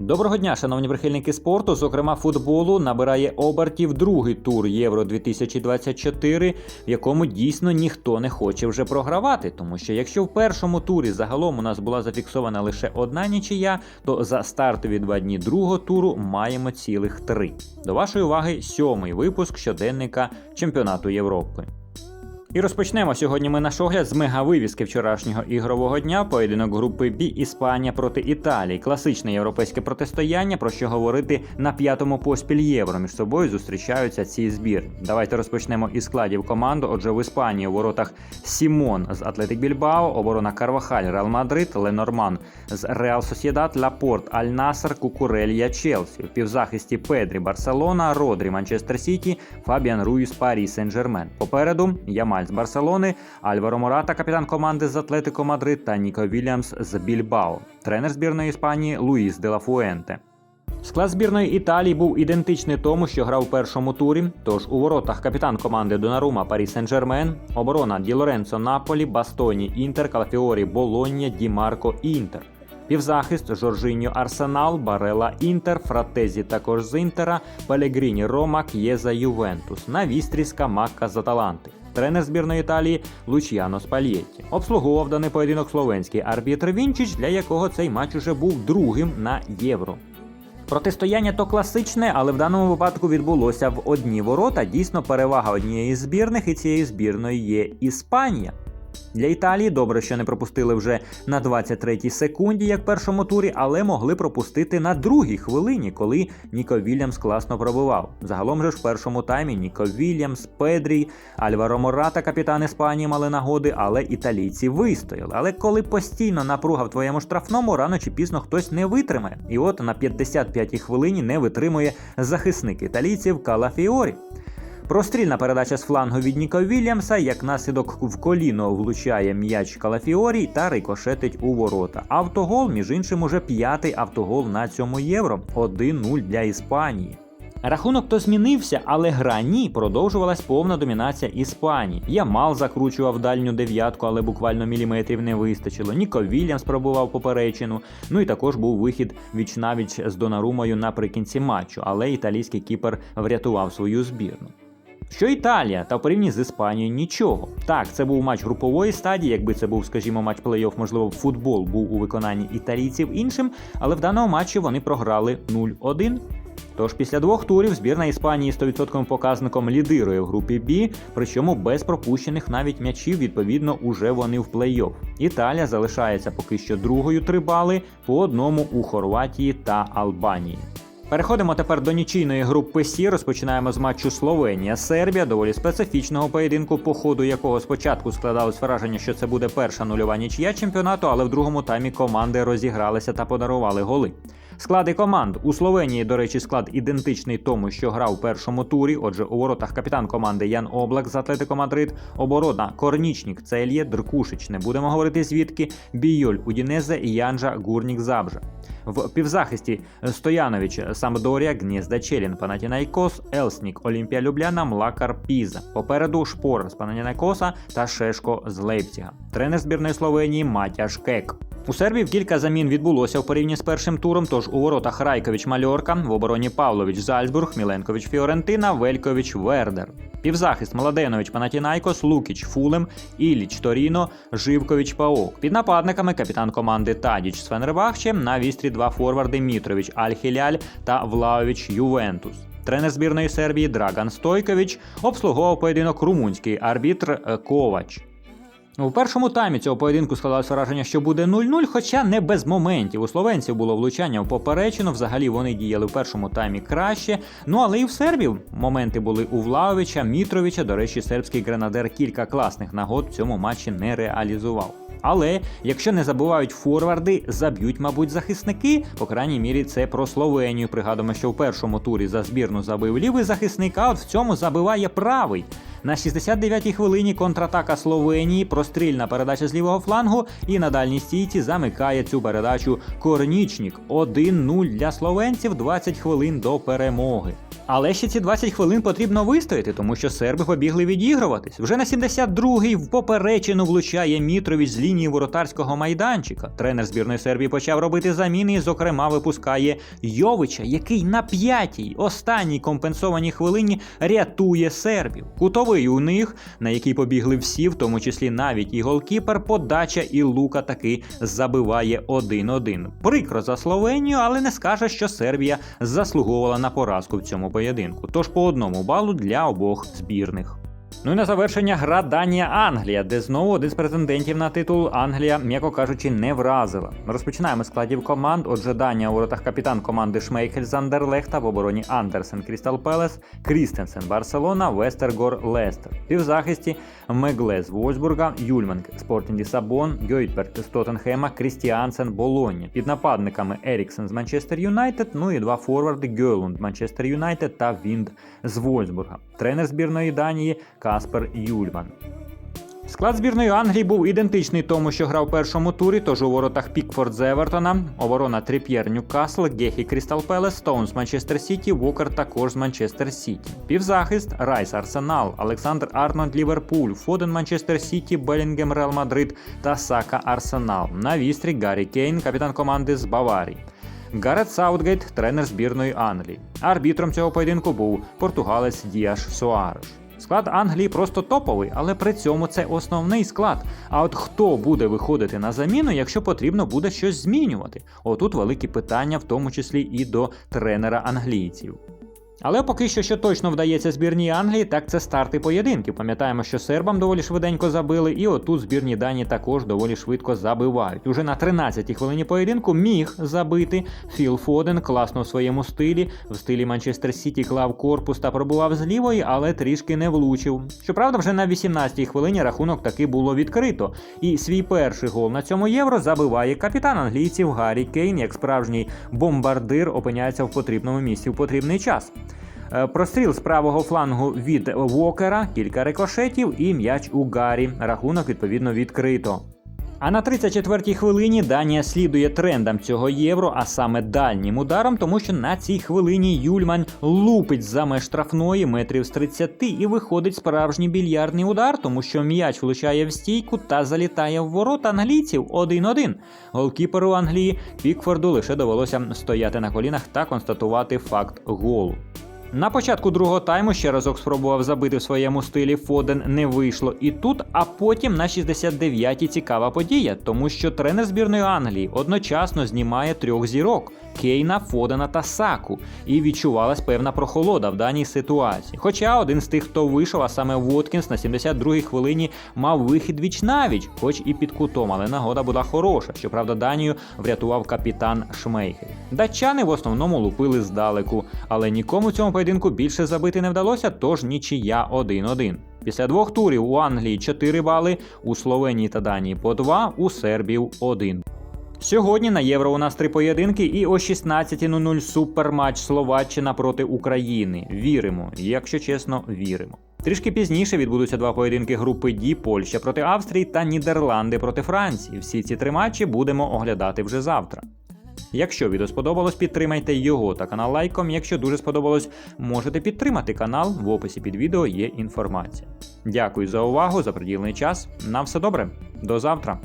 Доброго дня, шановні прихильники спорту. Зокрема, футболу набирає обертів другий тур Євро 2024, в якому дійсно ніхто не хоче вже програвати. Тому що якщо в першому турі загалом у нас була зафіксована лише одна нічия, то за стартові два дні другого туру маємо цілих три. До вашої уваги сьомий випуск щоденника чемпіонату Європи. І розпочнемо сьогодні ми наш огляд з мегавивіски вчорашнього ігрового дня. Поєдинок групи Бі Іспанія проти Італії. Класичне європейське протистояння, про що говорити на п'ятому поспіль євро. Між собою зустрічаються ці збірні. Давайте розпочнемо із складів команду. Отже, в Іспанії у воротах Сімон з Атлетик Більбао, оборона Карвахаль, Реал Мадрид, Ленорман з Реал Сосєдат, Лапорт, Аль Насер, Кукурелья, Челсі. В півзахисті Педрі, Барселона, Родрі, Манчестер Сіті, Фабіан Руїс, Парі, Сен-Жермен. Попереду Ямаль з Барселони, Альваро Мората, капітан команди з Атлетико Мадрид та Ніко Вільямс з Більбао. Тренер збірної Іспанії Луїс де Фуенте. Склад збірної Італії був ідентичний тому, що грав у першому турі. Тож у воротах капітан команди Донарума Парі Сен-Жермен, оборона Ді Лоренцо Наполі, Бастоні Інтер, Калафіорі Болоння, Ді Марко Інтер. Півзахист Жоржиньо Арсенал, Барела Інтер, Фратезі також з Інтера, Пелегріні Рома, К'єза Ювентус, Навістріска Макка з Аталанти. Тренер збірної Італії Лучіано Спальєтті. Обслуговував даний поєдинок словенський арбітр Вінчич, для якого цей матч уже був другим на євро. Протистояння то класичне, але в даному випадку відбулося в одні ворота. Дійсно, перевага однієї збірних, і цієї збірної є Іспанія. Для Італії добре, що не пропустили вже на 23-й секунді, як першому турі, але могли пропустити на другій хвилині, коли Ніко Вільямс класно пробивав. Загалом же ж в першому таймі Ніко Вільямс, Педрій, Альваро Мората, капітан Іспанії, мали нагоди, але італійці вистояли. Але коли постійно напруга в твоєму штрафному, рано чи пізно хтось не витримає. І от на 55-й хвилині не витримує захисник італійців Калафіорі. Прострільна передача з флангу від Ніко Вільямса, як наслідок в коліно влучає м'яч Калафіорі та рикошетить у ворота. Автогол, між іншим, уже п'ятий автогол на цьому євро. 1-0 для Іспанії. Рахунок то змінився, але гра ні, продовжувалась повна домінація Іспанії. Ямал закручував дальню дев'ятку, але буквально міліметрів не вистачило. Ніко Вільямс пробував поперечину. Ну і також був вихід віч-навіч з Донарумою наприкінці матчу, але італійський кіпер врятував свою збірну. Що Італія та в порівні з Іспанією нічого. Так, це був матч групової стадії, якби це був, скажімо, матч плей-офф, можливо, футбол був у виконанні італійців іншим, але в даному матчі вони програли 0-1. Тож після двох турів збірна Іспанії з 100% показником лідирує в групі Б, причому без пропущених навіть м'ячів, відповідно, уже вони в плей-офф. Італія залишається поки що другою 3 бали по одному у Хорватії та Албанії. Переходимо тепер до нічийної групи Сі. Розпочинаємо з матчу Словенія-Сербія, доволі специфічного поєдинку, по ходу якого спочатку складалось враження, що це буде перша нульова нічия чемпіонату, але в другому таймі команди розігралися та подарували голи. Склади команд у Словенії, до речі, склад ідентичний тому, що грав у першому турі. Отже, у воротах капітан команди Ян Облак з Атлетико Мадрид, оборона Корнічник, Цельє, Дркушич. Не будемо говорити звідки. Бійоль Удінезе і Янжа Гурнік Забжа. В півзахисті Стоянович Самдорія, Гнєзда Челін, Панатінайкос, Елснік, Олімпія Любляна, Млакар Піза. Попереду Шпор з Панатінайкоса та Шешко з Лейпціга. Тренер збірної Словенії Матяш Кек. У Сербії кілька замін відбулося в порівні з першим туром. Тож у воротах Райкович Мальорка, в обороні Павлович Зальцбург, Міленкович Фіорентина, Велькович Вердер. Півзахист Младенович Панатінайкос, Лукіч Фулем, Іліч Торіно, Живкович Паок. Під нападниками капітан команди Тадіч з Фенербахче, на вістрі два форварди Мітрович Альхіляль та Влаович Ювентус. Тренер збірної Сербії Драган Стойкович обслуговував поєдинок румунський арбітр е, Ковач. У першому таймі цього поєдинку складалось враження, що буде 0-0, хоча не без моментів. У словенців було влучання в поперечину. Взагалі вони діяли в першому таймі краще. Ну але і в сербів моменти були у Влавовича, Мітровича. До речі, сербський гренадер кілька класних нагод в цьому матчі не реалізував. Але якщо не забувають форварди, заб'ють, мабуть, захисники. По крайній мірі, це про Словенію. Пригадуємо, що в першому турі за збірну забив лівий захисник, а от в цьому забиває правий. На 69-й хвилині контратака Словенії, прострільна передача з лівого флангу, і на дальній стійці замикає цю передачу Корнічнік. 1-0 для словенців, 20 хвилин до перемоги. Але ще ці 20 хвилин потрібно вистояти, тому що серби побігли відігруватись. Вже на 72-й в поперечину влучає Мітрович з лінії воротарського майданчика. Тренер збірної Сербії почав робити заміни, і, зокрема, випускає Йовича, який на п'ятій останній компенсованій хвилині рятує сербів. Кутовий у них, на який побігли всі, в тому числі навіть і голкіпер, подача і Лука таки забиває 1-1. Прикро за Словенію, але не скаже, що Сербія заслуговувала на поразку в цьому поєдинку. Тож по одному балу для обох збірних. Ну і на завершення гра Данія-Англія, де знову один з претендентів на титул Англія, м'яко кажучи, не вразила. Розпочинаємо складів команд. Отже, Данія у воротах капітан команди Шмейхель з Андерлехта, в обороні Андерсен Крістал Пелес, Крістенсен Барселона, Вестергор Лестер. Півзахисті Мегле з Вольсбурга, Юльманк Спортінг Лісабон, Гьойтберг з Тоттенхема, Крістіансен Болоння. Під нападниками Еріксен з Манчестер Юнайтед, ну і два форварди Гьолунд Манчестер Юнайтед та Вінд з Вольсбурга. Тренер збірної Данії Каспер Юльман. Склад збірної Англії був ідентичний тому, що грав у першому турі, тож у воротах Пікфорд з Евертона, оборона Тріп'єр Ньюкасл, Гехі Крістал Пелес, Стоунс Манчестер Сіті, Вокер також з Манчестер Сіті. Півзахист Райс Арсенал, Олександр Арнольд Ліверпуль, Фоден Манчестер Сіті, Белінгем Реал Мадрид та Сака Арсенал. На вістрі Гаррі Кейн, капітан команди з Баварії. Гарет Саутгейт, тренер збірної Англії. Арбітром цього поєдинку був португалець Діаш Суареш. Склад Англії просто топовий, але при цьому це основний склад. А от хто буде виходити на заміну, якщо потрібно буде щось змінювати? Отут великі питання, в тому числі і до тренера англійців. Але поки що, що точно вдається збірній Англії, так це старти поєдинків. Пам'ятаємо, що сербам доволі швиденько забили, і отут збірні Дані також доволі швидко забивають. Уже на 13-й хвилині поєдинку міг забити Філ Фоден класно в своєму стилі. В стилі Манчестер Сіті клав корпус та пробував з лівої, але трішки не влучив. Щоправда, вже на 18-й хвилині рахунок таки було відкрито. І свій перший гол на цьому євро забиває капітан англійців Гаррі Кейн, як справжній бомбардир опиняється в потрібному місці в потрібний час. Е, Простріл з правого флангу від Вокера, кілька рикошетів і м'яч у Гаррі. Рахунок відповідно відкрито. А на 34-й хвилині Данія слідує трендам цього євро, а саме дальнім ударом, тому що на цій хвилині Юльман лупить за меж штрафної метрів з 30 і виходить справжній більярдний удар, тому що м'яч влучає в стійку та залітає в ворота англійців 1-1. Голкіперу Англії Пікфорду лише довелося стояти на колінах та констатувати факт голу. На початку другого тайму ще разок спробував забити в своєму стилі Фоден не вийшло. І тут, а потім на 69-й цікава подія, тому що тренер збірної Англії одночасно знімає трьох зірок Кейна, Фодена та Саку, і відчувалась певна прохолода в даній ситуації. Хоча один з тих, хто вийшов, а саме Воткінс на 72-й хвилині мав вихід віч навіч, хоч і під кутом, але нагода була хороша. Щоправда, Данію врятував капітан Шмейхель. Датчани в основному лупили здалеку, але нікому цьому поєдинку більше забити не вдалося, тож нічия 1-1. Після двох турів у Англії 4 бали, у Словенії та Данії по 2, у Сербів 1. Сьогодні на євро у нас три поєдинки, і о 16.00 суперматч Словаччина проти України. Віримо, якщо чесно, віримо. Трішки пізніше відбудуться два поєдинки групи Ді Польща проти Австрії та Нідерланди проти Франції. Всі ці три матчі будемо оглядати вже завтра. Якщо відео сподобалось, підтримайте його та канал лайком. Якщо дуже сподобалось, можете підтримати канал. В описі під відео є інформація. Дякую за увагу, за приділений час. На все добре, до завтра.